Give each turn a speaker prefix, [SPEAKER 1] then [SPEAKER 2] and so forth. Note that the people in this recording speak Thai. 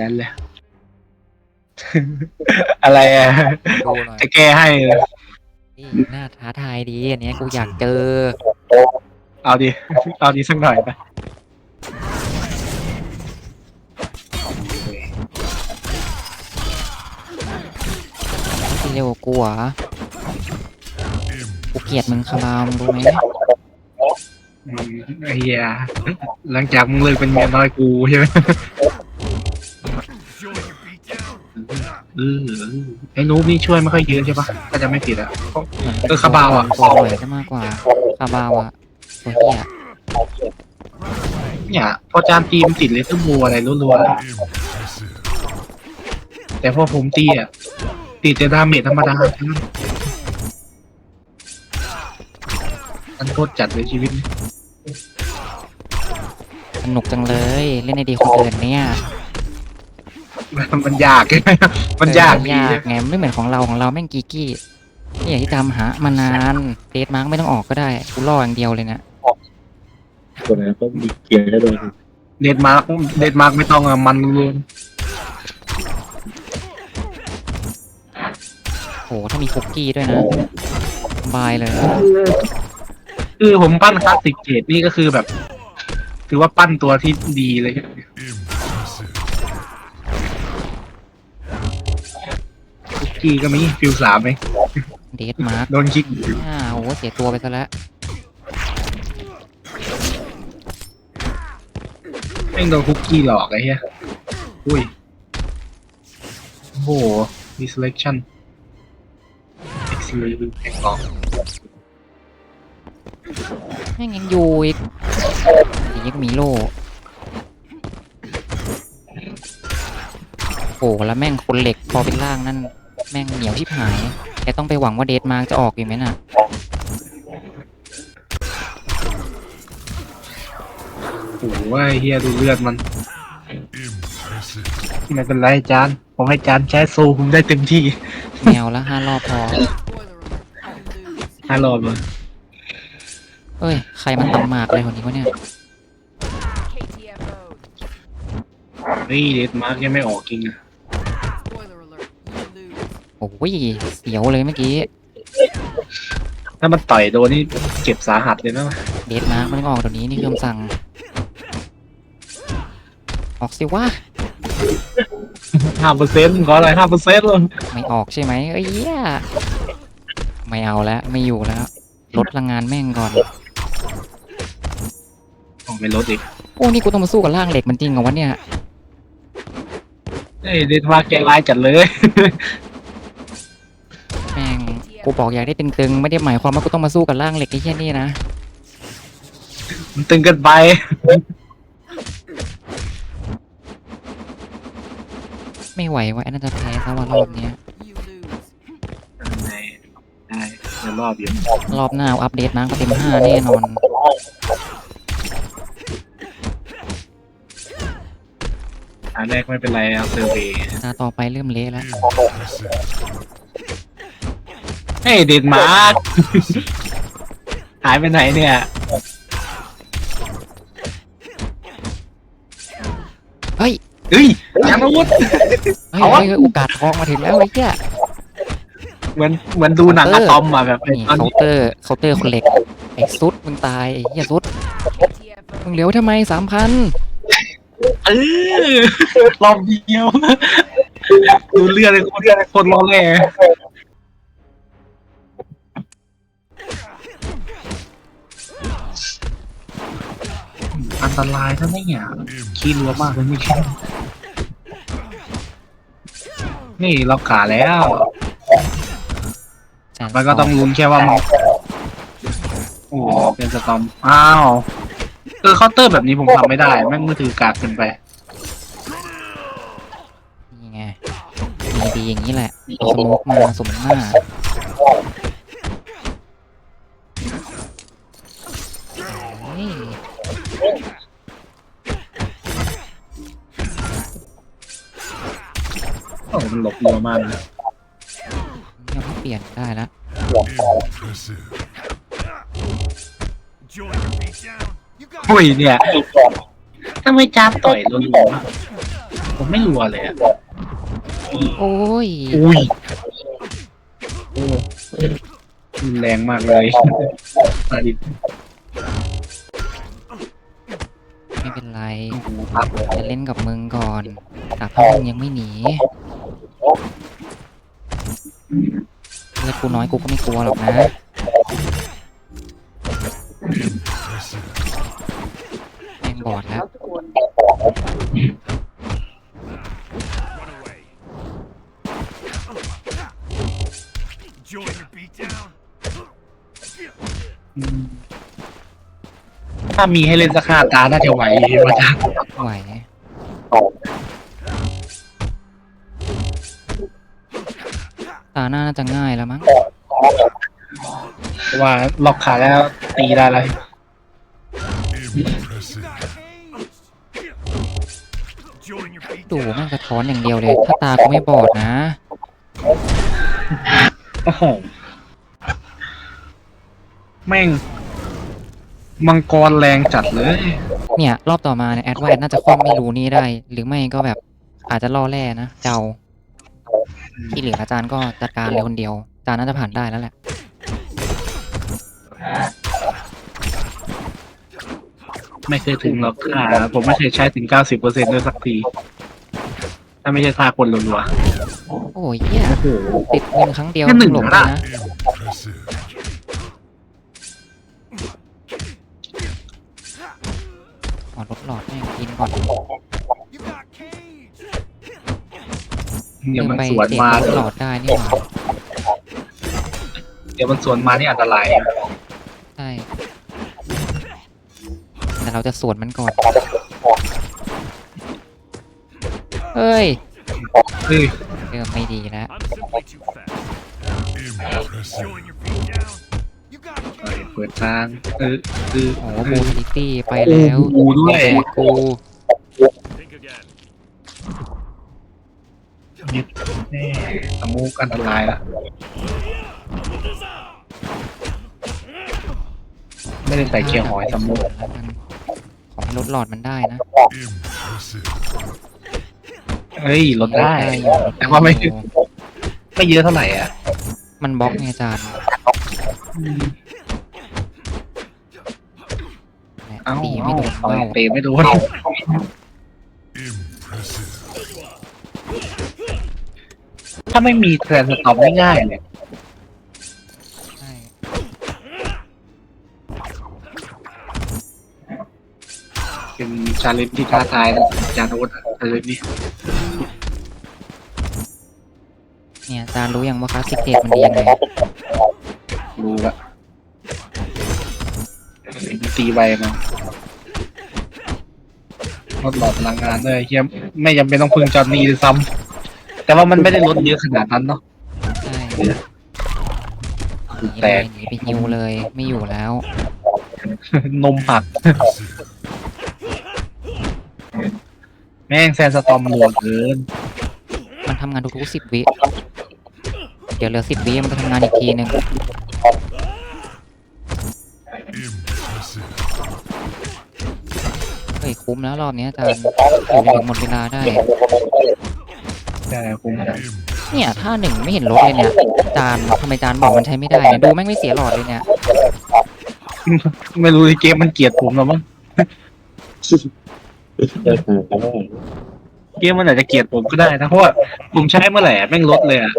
[SPEAKER 1] ดันเลย อะไรอะ
[SPEAKER 2] ดูหน่อย
[SPEAKER 1] จะแก้ให้เลย
[SPEAKER 2] นี่น่าท้าทายดีอันเนี้ยกูอยากเจอ
[SPEAKER 1] เอาดิ เอาดิสักหน่อยไป
[SPEAKER 2] ที่เร็วกว่ากูเหรอกูเกลียดมึงคารามงรู้ไหม
[SPEAKER 1] อืมไอ้เหี้ยหลังจากมึงเลิกเป็นเมียน้อยกูใช่ไหม ออเออไอ้นูบนี่ช่วยไม่ค่อยเยอะใช่ปะก็จะไม่ผิดอะ
[SPEAKER 2] เหมือน
[SPEAKER 1] เออคาบาวอะ
[SPEAKER 2] ตัวหน่วยจะมากกว่าคาบาวอะตัวเหี้ย
[SPEAKER 1] เนี่ยพอจานตีมนติดเลยทั้งบัวอะไรรัวๆแต่พอผมตีอะติดแต่ดาเมจธรรมดาทั้งนั้นอันโคตรจัดเลยชีวิตนี้
[SPEAKER 2] สนุกจังเลย เล่นในดีคนอื่นเนี่ย
[SPEAKER 1] มันยากใช่ไหมมันยาก
[SPEAKER 2] เออ
[SPEAKER 1] ดี
[SPEAKER 2] ยากไงไม่เหมือนของเราของเราแม่งกีกี้นี่อย่างที่ตามหามานานเดทมาร์กไม่ต้องออกก็ได้กูรออย่างเดียวเลยเนะ
[SPEAKER 3] คนนั้นก็มีเกียร์แล้วโดน
[SPEAKER 1] เน็ตมาร์กเน็ตมาร์กไม่ต้องอะมันล้วน
[SPEAKER 2] โอ้ถ้ามีคุกกี้ด้วยนะสบายเลย
[SPEAKER 1] คือผมปั้นคลาสสิกเกตนี่ก็คือแบบ ถือว่าปั้นตัวที่ดีเลย คุกกี้ก็มีฟิวสามไหม
[SPEAKER 2] เดทมาร์ก
[SPEAKER 1] โดนคิก
[SPEAKER 2] อ่าโอ้เสียตัวไปซะแล้ว
[SPEAKER 1] แม่งโดนคุกกี้หลอกไอ้เหี้ยอุ้ยโอ้โหมี selection excellent แข่งหลอก
[SPEAKER 2] แม่งยังอยู่อีกอย่างนี้ก็มีโล่โอ้แล้วแม่งคนเหล็กพอเป็นล่างนั่น แม่งเหนียวชิบหาย แกต้องไปหวังว่าเดทมาร์กจะออกอยู่ไหมน่ะ
[SPEAKER 1] โอ้โหไอ้เหี้ยดูเลือดมัน ไม่เป็นไรจาน ผมให้จานใช้โซผมได้เต็มที่
[SPEAKER 2] แนวละห้ารอบพอ
[SPEAKER 1] ห้ารอบเลย
[SPEAKER 2] เอ้ย ใครมันตำหมากอะไรคนนี้วะเนี่ย
[SPEAKER 4] KTFO.
[SPEAKER 1] เฮ้ยเดดมาร์กยังไม่ออกจริงอะ
[SPEAKER 4] Spoiler alert. You lose.
[SPEAKER 2] โอ้ยเสียวเลยเมื่อกี้
[SPEAKER 1] ถ้ามันต่อยโดนนี่เจ็บสาหัสเลยนะ
[SPEAKER 2] เดทมาร์กไม่ต้องออกเดี๋ยวนี้นี่คือคำสั่ง ออกสิวะ
[SPEAKER 1] ห้าเปอร์เซ็นต์ขออะไรห้าเปอร์เซ็นต์เลย
[SPEAKER 2] ไม่ออกใช่ไหมเอ้ยเหี้ยไม่เอาแล้วไม่อยู่แล้วลดพลังงานแม่งก่อน
[SPEAKER 1] ออกไปลดอีก
[SPEAKER 2] โอ้นี่กูต้องมาสู้กับร่างเหล็กมันจริงเหรอวะเนี่ย
[SPEAKER 1] เฮ้ยเดดมาร์กแกร้ายจัดเลย
[SPEAKER 2] แม่ง กูบอกอยากได้ตึงๆไม่ได้หมายความว่ากูต้องมาสู้กับร่างเหล็กไอ้เหี้ยนี่นะ
[SPEAKER 1] มันตึงเกันไป
[SPEAKER 2] ไม่ไหวว่ะไอ้น่าจะแพ้ซะว่ารอบเนี้ย
[SPEAKER 4] You lose.
[SPEAKER 1] ได้ได้เดี๋ยวรอบอยู่
[SPEAKER 2] รอบหน้าเอาอัปเดตมาร์กก็เต็มห้าแน่นอน
[SPEAKER 1] อันแรกไม่เป็นไรเอาเซอร์เวย์
[SPEAKER 2] ตาต่อไปเริ่มเละแล้ว
[SPEAKER 1] เฮ้ยเดดมาร์กหายไปไหนเนี่ย
[SPEAKER 2] เฮ้ย
[SPEAKER 1] เฮ้ยยานอาวุธ
[SPEAKER 2] เฮ้ย
[SPEAKER 1] เอาวะ
[SPEAKER 2] เฮ้ยเฮ้ยโอกาสทองมาถึงแล้วไอ้เหี้ย
[SPEAKER 1] เหมือนเหมือนดูหนังอะตอมอะแบบไอ้
[SPEAKER 2] นี่
[SPEAKER 1] ตอน
[SPEAKER 2] เคา
[SPEAKER 1] นี้
[SPEAKER 2] น์เตอร์เคาน์เตอร์คนเหล็กไอ้ซุดมึงตายไอ้เหี้ยซุด
[SPEAKER 4] KTFO.
[SPEAKER 2] มึงเหลียวทำไมสามพัน
[SPEAKER 1] เออรอบเดียว ดูเลือดเลยคนเลือดเลยคนร้องแร่ อันตรายถ้าไม่เนี่ยขี้รัวมากเลยไม่แค่นี่เรากาแล้ว
[SPEAKER 2] จาน
[SPEAKER 1] มันก็ต้องลุ้นแค่ว่ามันโอ้โหเป็นสตอมอ้าวเออเคาน์เตอร์แบบนี้ผมทำไม่ได้แม่งมือถือกากเกินไป
[SPEAKER 2] นี่ไงมีดีอย่างนี้แหละเอาสโมกมาสมหน้า
[SPEAKER 1] มันหลบรัวมากเลย
[SPEAKER 2] เนี่ยเขาเปลี่ยนได้แล้ว
[SPEAKER 1] อุ้ยเนี่ยถ้าไม่จ้าบต่อยรัวๆโอ้ผมไม่รัวเลยอะ
[SPEAKER 2] โอ้ย
[SPEAKER 1] อุ้ยโอ้รุนแรงมากเลยมาดิ
[SPEAKER 2] ไม่เป็นไร
[SPEAKER 1] โอ้โหครับ
[SPEAKER 2] จะเล่นกับมึงก่อนแต่ถ้ามึงยังไม่หนี เลือดกูน้อยกูก็ไม่กลัวหรอกนะแม่งบอดแล้ว
[SPEAKER 5] Join your beatdown.
[SPEAKER 1] อืมถ้ามีให้เล่นสักห้าตาน่าจะไหวมาจ้า
[SPEAKER 2] ไหว ตาหน้าน่าจะง่ายแล้วมั้ง
[SPEAKER 1] เพราะว่าล็อกขาแล้วตีได้เลย
[SPEAKER 5] Join your
[SPEAKER 2] ดู
[SPEAKER 5] beatdown.
[SPEAKER 2] แม่งสะท้อนอย่างเดียวเลย ถ้าตากูไม่บอดนะ
[SPEAKER 1] โอ้โหแม่ง มังกรแรงจัดเลย
[SPEAKER 2] เนี่ย รอบต่อมาเนี่ยแอดว่าแอดน่าจะคว่ำไม่รู้นี่ได้ หรือไม่ก็แบบอาจจะล่อแร่นะเจ้า ที่เหลืออาจารย์ก็จัดการเลยคนเดียวอาจารย์น่าจะผ่านได้แล้วแหละ
[SPEAKER 1] ไม่เคยถึงหรอกค่ะผมไม่เคยใช้ถึงเก้าสิบเปอร์เซ็นต์ด้วยสักที ถ้าไม่ใช่ท่าคนรัว
[SPEAKER 2] โอ้ยเหี้ย
[SPEAKER 1] ๆโอ้โห
[SPEAKER 2] ติดเงินครั้งเดียว
[SPEAKER 1] แค่หนึ่ง
[SPEAKER 2] หลง
[SPEAKER 1] นะ
[SPEAKER 2] เลยนะ ขอลดหลอดแม่งกินก่อน
[SPEAKER 1] เดี๋ยวมัน
[SPEAKER 2] ไป
[SPEAKER 1] สวน
[SPEAKER 2] เด็ก
[SPEAKER 1] มา
[SPEAKER 2] ลดหลอดได้นี่หว่า
[SPEAKER 1] เดี๋ยวมันสวนมานี่อันตราย
[SPEAKER 2] ใช่แต่เราจะสวนมันก่อน เฮ้ย
[SPEAKER 1] เฮ้ย
[SPEAKER 2] เริ่มไม่ดีแล้ว
[SPEAKER 5] I'm simply too fast. Join your beatdown. You got
[SPEAKER 1] เปิด
[SPEAKER 5] cage.
[SPEAKER 1] เปิดทางเออเออ
[SPEAKER 2] โอ้โหบูทลิตี้ไปแล้ว
[SPEAKER 1] โอ้โหด้วย
[SPEAKER 2] แบกกู
[SPEAKER 5] Think again.
[SPEAKER 1] ยึดแน่สมูกอันตรายละไม่ได้ใส่เกียร์หอยสมูก
[SPEAKER 2] แล้วกันขอให้ลดหลอดมันได้นะ
[SPEAKER 1] เฮ้ยลดได้
[SPEAKER 2] อยู่ลด
[SPEAKER 1] แต่ว่าไม่
[SPEAKER 2] อยู่
[SPEAKER 1] ไม่เยอะเท่าไหร่อะ
[SPEAKER 2] มันบล็อกไงอาจารย์แหละ
[SPEAKER 1] เอ้า
[SPEAKER 2] ตีไม่โดน
[SPEAKER 1] เอา
[SPEAKER 2] เบ้า
[SPEAKER 1] เตะไม่โดน ถ้าไม่มีแทรนสต็อปง่ายๆเลย
[SPEAKER 2] ใช่
[SPEAKER 1] เป็นชาเลนจ์ที่ท้าทายนะจานโอ๊ตชาเลนจ์นี้
[SPEAKER 2] เนี่ยอาจารย์รู้ยังว่าคลาสสิกเทมันดียังไง
[SPEAKER 1] รู้ละตีไวมาลดหลอดพลังงานเลยเฮียไม่จำเป็นต้องพึ่งจอห์นนี่ด้วยซ้ำ แต่ว่ามันไม่ได้ลดเยอะขนาดนั้นเนาะ
[SPEAKER 2] ใช่หนี
[SPEAKER 1] แต
[SPEAKER 2] เลย
[SPEAKER 1] ก
[SPEAKER 2] หนีไปฮิวเลย ไม่อยู่แล้ว
[SPEAKER 1] นมผัก แม่งแซนสตอมหลวงเกิน
[SPEAKER 2] มันทำงานทุกๆสิบวิ เดี๋ยวเหลือสิบวิมันจะทำงานอีกทีหนึ่งเฮ้ยคุ้มแล้วรอบนี้อาจารย์อยู่ถึงหมดเวลาได้
[SPEAKER 1] ใช่คุ้ม
[SPEAKER 2] เนี่ยถ้าหนึ่งไม่เห็นลดเลยเนี่ยจานทำไมจานบอกมันใช้ไม่ได้เนี่ยดูแม่งไม่เสียหลอดเลยเนี่ย
[SPEAKER 1] ไม่รู้ที่เกมมันเกลียดผมหรอมั้ง
[SPEAKER 3] เดินหาเขาได้
[SPEAKER 1] เกมมันอาจจะเกลียดผมก็ได้นะเพราะว่าผมใช้เมื่อไหร่อะแม่งลดเลยอะ